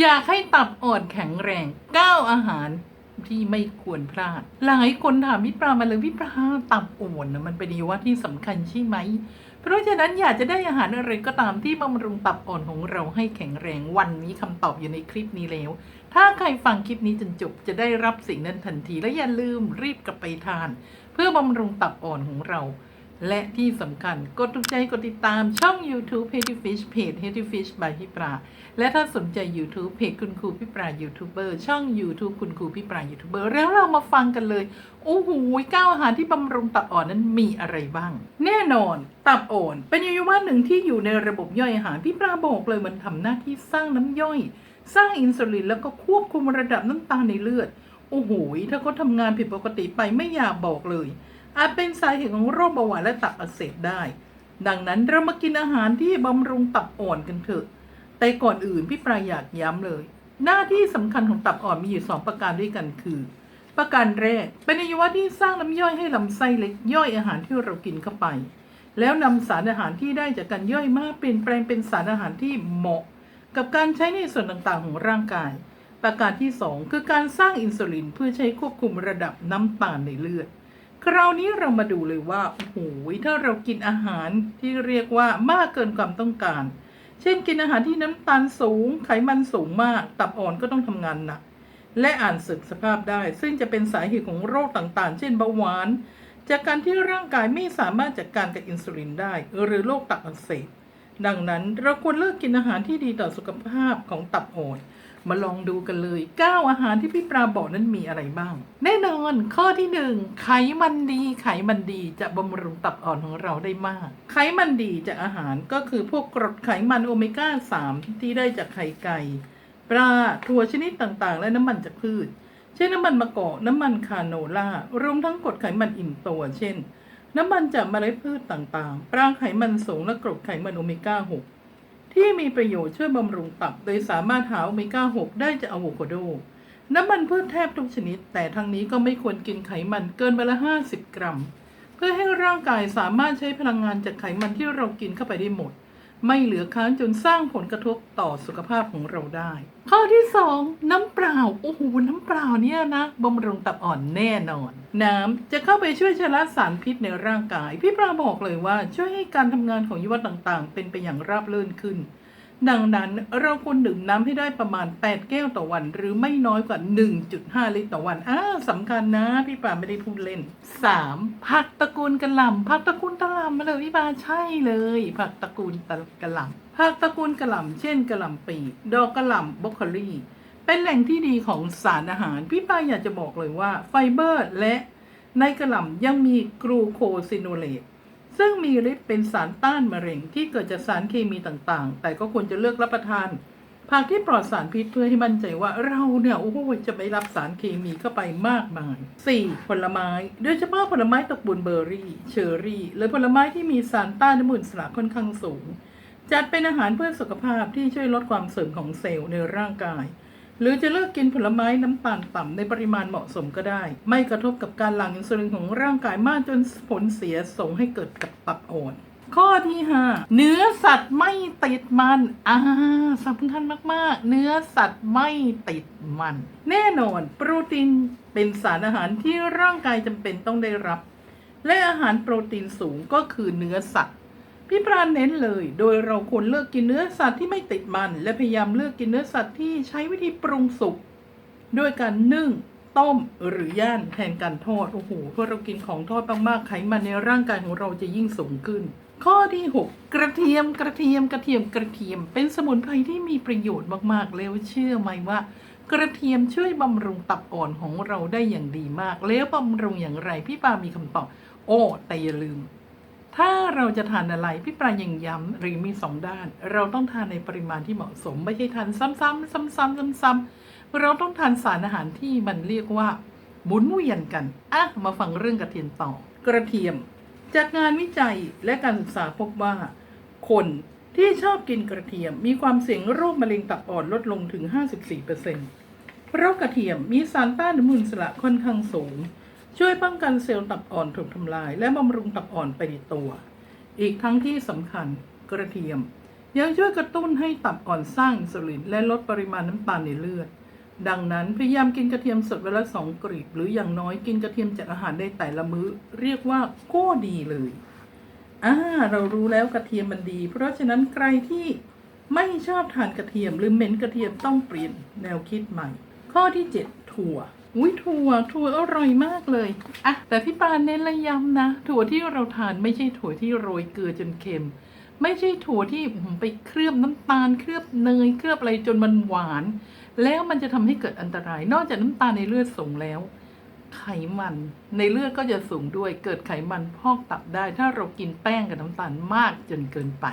อยากให้ตับอ่อนแข็งแรง9อาหารที่ไม่ควรพลาด หลายคนถามพี่ปลามาเลยพี่ปลาตับอ่อนนะมันเป็นอวัยวะที่สำคัญใช่ไหม เพราะฉะนั้นอยากจะได้อาหารอะไรก็ตามที่บำรุงตับอ่อนของเราให้แข็งแรงวันนี้คำตอบอยู่ในคลิปนี้แล้ว ถ้าใครฟังคลิปนี้จนจบจะได้รับสิ่งนั้นทันทีและอย่าลืมรีบกลับไปทาน เพื่อบำรุงตับอ่อนของเรา และที่สำคัญกดถูกใจกดติดตามช่อง YouTube Healthy Fish เพจ Healthy Fish by พี่ปลาและถ้าสนใจ YouTube เพจคุณครูพี่ปลายูทูบเบอร์ช่อง YouTube คุณครูพี่ปลายูทูบเบอร์แล้วเรามาฟังกันเลย โอ้โหก้าวอาหารที่บำรุงตับอ่อนนั้นมีอะไรบ้าง แน่นอน ตับอ่อน เป็นอวัยวะหนึ่งที่อยู่ในระบบย่อยอาหารพี่ปลาบอกเลยมันทำหน้าที่สร้างน้ำย่อย สร้างอินซูลินแล้วก็ควบคุมระดับน้ำตาลในเลือดโอ้โหถ้าเขาทำงานผิดปกติไปไม่อยากบอกเลย อาจเป็นสาเหตุของโรคเบาหวานและตับอักเสบได้ ดังนั้นเรามากินอาหารที่บำรุงตับอ่อนกันเถอะ แต่ก่อนอื่นพี่ปลายอยากย้ำเลย หน้าที่สำคัญของตับอ่อนมีอยู่สองประการด้วยกันคือ ประการแรกเป็นอวัยวะที่สร้างน้ำย่อยให้ลำไส้เล็กย่อยอาหารที่เรากินเข้าไป แล้วนำสารอาหารที่ได้จากการย่อยมาเปลี่ยนแปลงเป็นสารอาหารที่เหมาะ กับการใช้ในส่วนต่างๆของร่างกายประการที่สองคือการสร้างอินซูลินเพื่อใช้ควบคุมระดับน้ำตาลในเลือด คราวนี้เรามาดูเลยว่าโอ้โหถ้าเรากินอาหารที่เรียกว่ามากเกินความต้องการ เช่นกินอาหารที่น้ำตาลสูง ไขมันสูงมาก ตับอ่อนก็ต้องทำงานหนัก และอ่านสึกสภาพได้ ซึ่งจะเป็นสาเหตุของโรคต่างๆ เช่นเบาหวาน จากการที่ร่างกายไม่สามารถจัดการกับอินซูลินได้ หรือโรคตับอักเสบดังนั้นเราควรเลือกกินอาหารที่ดีต่อสุขภาพของตับอ่อน มาลองดูกันเลย 9 อาหารที่พี่ปลาบอกนั้นมีอะไรบ้าง แน่นอนข้อที่ 1 ไขมันดี ไขมันดีจะบำรุงตับอ่อนของเราได้มาก ไขมันดีจากอาหารก็คือพวกกรดไขมันโอเมก้า 3 ที่ได้จากไข่ไก่ ปลาถั่วชนิดต่างๆ และน้ำมันจากพืช เช่นน้ำมันมะกอกน้ำมันคาโนล่ารวมทั้งกรดไขมันอิ่มตัว เช่น น้ำมันจากเมล็ดพืชต่างๆปราไขมันสูงและกรดไขมันโอเมก้า 6 ที่มีประโยชน์ช่วยบำรุงตับ โดยสามารถหาโอเมก้า 6 ได้จากอะโวคาโด น้ำมันพืชแทบทุกชนิด แต่ทั้งนี้ก็ไม่ควรกินไขมันเกินวันละ 50 กรัม เพื่อให้ร่างกายสามารถใช้พลังงานจากไขมันที่เรากินเข้าไปได้หมด ไม่เหลือค้างจนสร้างผลกระทบต่อสุขภาพของเราได้ ข้อที่ 2 น้ำเปล่า โอ้โห น้ำเปล่าเนี่ยนะบำรุงตับอ่อนแน่นอน น้ำจะเข้าไปช่วยชะล้างสารพิษในร่างกาย พี่ปราบอกเลยว่าช่วยให้การทำงานของยุวัตต่างๆ เป็นไปอย่างราบรื่นขึ้น ดังนั้นเราควรดื่มน้ำให้ได้ประมาณ 8 แก้วต่อวัน หรือไม่น้อยกว่า 1.5 ลิตรต่อวันอ่าสำคัญนะ พี่ปาไม่ได้พูดเล่น 3. ผักตระกูลกระหล่ำผักตระกูลกระหล่ำมาเลยพี่ปาใช่เลย ผักตระกูลกระหล่ำผักตระกูลกระหล่ำเช่นกระหล่ำปีดอกกระหล่ำบรอกโคลีเป็นแหล่งที่ดีของสารอาหาร พี่ปาอยากจะบอกเลยว่าไฟเบอร์และในกระหล่ำยังมีกรูโคซิโนเลต ซึ่งมีฤทธิ์เป็นสารต้านมะเร็งที่เกิดจากสารเคมีต่างๆ แต่ก็ควรจะเลือกรับประทานผักที่ปลอดสารพิษเพื่อให้มั่นใจว่าเราเนี่ยโอ้โหจะไม่รับสารเคมีเข้าไปมากมาย 4. ผลไม้ โดยเฉพาะผลไม้ตระกูลเบอร์รี่ เชอร์รี่ หรือผลไม้ที่มีสารต้านอนุมูลอิสระค่อนข้างสูง จัดเป็นอาหารเพื่อสุขภาพที่ช่วยลดความเสื่อมของเซลล์ในร่างกาย หรือจะเลือกกินผลไม้น้ำตาลต่ำในปริมาณเหมาะสมก็ได้ ไม่กระทบกับการหลั่งอินซูลินของร่างกายมากจนผลเสียส่งให้เกิดกับตับอ่อนข้อที่ 5 เนื้อสัตว์ไม่ติดมันอ่าสำคัญมากๆ เนื้อสัตว์ไม่ติดมัน แน่นอน โปรตีนเป็นสารอาหารที่ร่างกายจำเป็นต้องได้รับ และอาหารโปรตีนสูงก็คือเนื้อสัตว์ พี่ปราณเน้นเลย โดยเราควรเลือกกินเนื้อสัตว์ที่ไม่ติดมัน และพยายามเลือกกินเนื้อสัตว์ที่ใช้วิธีปรุงสุกด้วยการนึ่งต้มหรือย่างแทนการทอด โอ้โหเพราะเรากินของทอดมากๆไขมันในร่างกายของเราจะยิ่งสูงขึ้น ข้อที่ 6 กระเทียมกระเทียมกระเทียมกระเทียม เป็นสมุนไพรที่มีประโยชน์มากๆ แล้วเชื่อไหมว่า กระเทียมช่วยบำรุงตับอ่อนของเราได้อย่างดีมาก แล้วบำรุงอย่างไรพี่ปามีคำตอบ โอ้แต่อย่าลืม ถ้าเราจะทานอะไรพี่ปลายังย้ำหรือมีสองด้าน เราต้องทานในปริมาณที่เหมาะสม ไม่ใช่ทานซ้ำๆซ้ำๆซ้ำๆเราต้องทานสารอาหารที่มันเรียกว่าหมุนเวียนกันอะมาฟังเรื่องกระเทียมต่อ กระเทียม จากงานวิจัยและการศึกษาพบว่า คนที่ชอบกินกระเทียมมีความเสี่ยงโรคมะเร็งตับอ่อนลดลงถึง 54%เพราะกระเทียมมีสารต้านอนุมูลอิสระค่อนข้างสูง ช่วยป้องกันเซลล์ตับอ่อนถูกทำลาย และบำรุงตับอ่อนไปในตัว อีกทั้งที่สำคัญกระเทียม ยังช่วยกระตุ้นให้ตับอ่อนสร้างอินซูลินและลดปริมาณน้ำตาลในเลือด ดังนั้นพยายามกินกระเทียมสดวันละสองกรีบหรืออย่างน้อยกินกระเทียมจากอาหารได้แต่ละมื้อ เรียกว่าก็ดีเลยอ่าเรารู้แล้วกระเทียมมันดี เพราะฉะนั้นใครที่ไม่ชอบทานกระเทียมหรือเหม็นกระเทียมต้องเปลี่ยนแนวคิดใหม่ ข้อที่ 7 ถั่ว อุ้ยถั่วถั่วอร่อยมากเลยอะแต่พี่ปานเน้นระย้ำนะ ถั่วที่เราทานไม่ใช่ถั่วที่โรยเกลือจนเค็ม ไม่ใช่ถั่วที่ไปเคลือบน้ำตาลเคลือบเนยเคลือบอะไรจนมันหวาน แล้วมันจะทำให้เกิดอันตราย นอกจากน้ำตาลในเลือดสูงแล้ว ไขมันในเลือดก็จะสูงด้วยเกิดไขมันพอกตับได้ ถ้าเรากินแป้งกับน้ำตาลมากจนเกินไป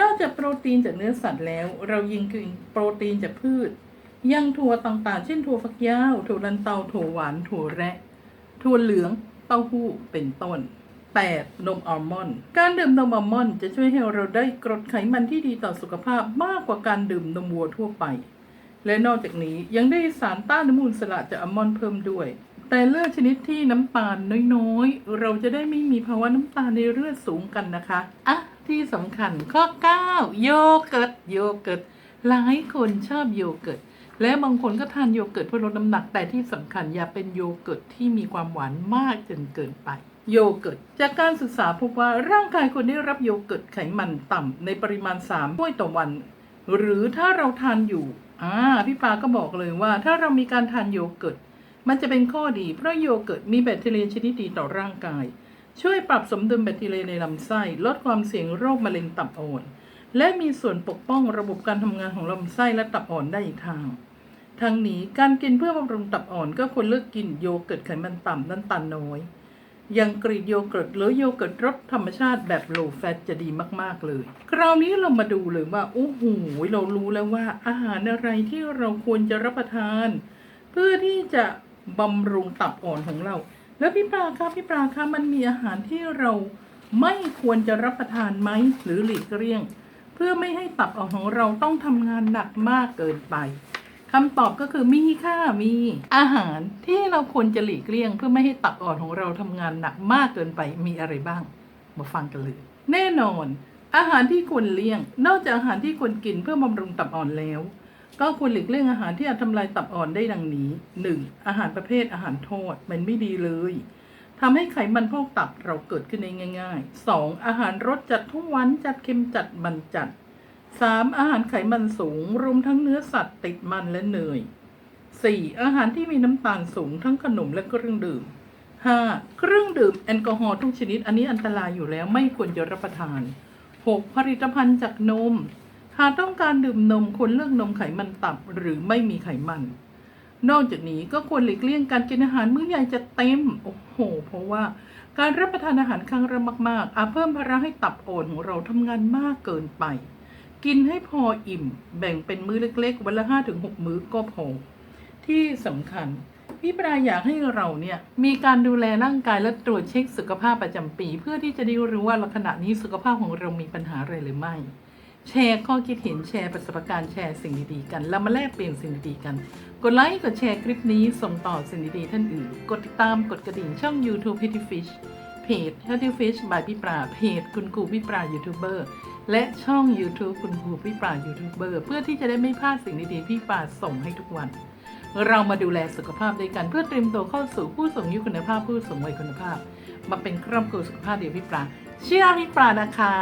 นอกจากโปรตีนจากเนื้อสัตว์แล้ว เรายังกินโปรตีนจากพืช ยังถั่วต่างๆ เช่นถั่วฝักยาว ถั่วลันเตา ถั่วหวาน ถั่วแระ ถั่วเหลือง เต้าหู้ เป็นต้น 8. นมอัลมอนด์ การดื่มนมอัลมอนด์จะช่วยให้เราได้กรดไขมันที่ดีต่อสุขภาพมากกว่าการดื่มนมวัวทั่วไป และนอกจากนี้ยังได้สารต้านอนุมูลอิสระจากอัลมอนด์เพิ่มด้วย แต่เลือดชนิดที่น้ำตาลน้อยๆ เราจะได้ไม่มีภาวะน้ำตาลในเลือดสูงกันนะคะ อะ ที่สำคัญข้อ 9 โยเกิร์ต โยเกิร์ต หลายคนชอบโยเกิร์ต และบางคนก็ทานโยเกิร์ตเพื่อลดน้ำหนักแต่ที่สำคัญอย่าเป็นโยเกิร์ตที่มีความหวานมากจนเกินไป โยเกิร์ตจากการศึกษาพบว่าร่างกายคนได้รับโยเกิร์ตไขมันต่ำในปริมาณ3ถ้วยต่อวัน หรือถ้าเราทานอยู่อ่าพี่ปาก็บอกเลยว่า ถ้าเรามีการทานโยเกิร์ตมันจะเป็นข้อดี เพราะโยเกิร์ตมีแบคทีเรียชนิดดีต่อร่างกาย ช่วยปรับสมดุลแบคทีเรียในลำไส้ลดความเสี่ยงโรคมะเร็งตับอ่อนและมีส่วนปกป้องระบบการทำงานของลำไส้และตับอ่อนได้อีกทาง ทั้งนี้การกินเพื่อบำรุงตับอ่อนก็ควรเลือกกินโยเกิร์ตไขมันต่ำน้ำตาลน้อยอย่างกรีกโยเกิร์ตหรือโยเกิร์ตรสธรรมชาติแบบ low fat จะดีมาก ๆ เลย คราวนี้เรามาดูเลยว่า โอ้โห เรารู้แล้วว่าอาหารอะไรที่เราควรจะรับประทาน เพื่อที่จะบำรุงตับอ่อนของเรา แล้วพี่ปลาคะพี่ปลาคะมันมีอาหารที่เราไม่ควรจะรับประทานไหมหรือหลีกเลี่ยง เพื่อไม่ให้ตับอ่อนของเราต้องทำงานหนักมากเกินไป คำตอบก็คือมีค่ะมีอาหารที่เราควรจะหลีกเลี่ยง เพื่อไม่ให้ตับอ่อนของเราทำงานหนักมากเกินไปมีอะไรบ้าง มาฟังกันเลย แน่นอน อาหารที่ควรเลี่ยง นอกจากอาหารที่ควรกินเพื่อบำรุงตับอ่อนแล้ว ก็ควรหลีกเลี่ยงอาหารที่อาจทำลายตับอ่อนได้ดังนี้ 1. อาหารประเภทอาหารทอดมันไม่ดีเลยทำให้ไขมันพอกตับเราเกิดขึ้นได้ง่าย ๆ 2. อาหารรสจัดทุกวันจัดเค็มจัดมันจัด 3. อาหารไขมันสูง รวมทั้งเนื้อสัตว์ติดมันและเนย 4. อาหารที่มีน้ำตาลสูงทั้งขนมและเครื่องดื่ม 5. เครื่องดื่มแอลกอฮอล์ทุกชนิด อันนี้อันตรายอยู่แล้วไม่ควรจะรับประทาน 6. ผลิตภัณฑ์จากนม หากต้องการดื่มนมควรเลือกนมไขมันต่ำหรือไม่มีไขมัน นอกจากนี้ก็ควรหลีกเลี่ยงการกินอาหารมื้อใหญ่จะเต็ม โอ้โห เพราะว่าการรับประทานอาหารครั้งละมาก ๆ อาจเพิ่มภาระให้ตับอ่อนของเราทำงานมากเกินไป กินให้พออิ่ม แบ่งเป็นมื้อเล็ก ๆ วันละห้าถึงหกมื้อก็พอ ที่สำคัญพี่ปราอยากให้เราเนี่ยมีการดูแลร่างกายและตรวจเช็คสุขภาพประจำปี เพื่อที่จะได้รู้ว่าขณะนี้สุขภาพของเรามีปัญหาอะไรหรือไม่ แชร์ข้อคิดเห็นแชร์ประสบการณ์แชร์สิ่งดีๆกัน แล้วมาแลกเปลี่ยนสิ่งดีๆกัน กดไลค์กดแชร์คลิปนี้ส่งต่อสิ่งดีๆท่านอื่น กดติดตามกดกระดิ่งช่อง YouTube Healthy Fish เพจ Healthy Fish by พี่ปราเพจคุณครูพี่ปรายูทูบเบอร์และช่อง YouTube คุณครูพี่ปรายูทูบเบอร์เพื่อที่จะได้ไม่พลาดสิ่งดีๆพี่ปราส่งให้ทุกวัน เรามาดูแลสุขภาพด้วยกันเพื่อเตรียมตัวเข้าสู่ผู้สูงอายุคุณภาพผู้สูงวัยคุณภาพ มาเป็นครอบครัวสุขภาพเดียวพี่ปราเชื่อพี่ปรานะคะ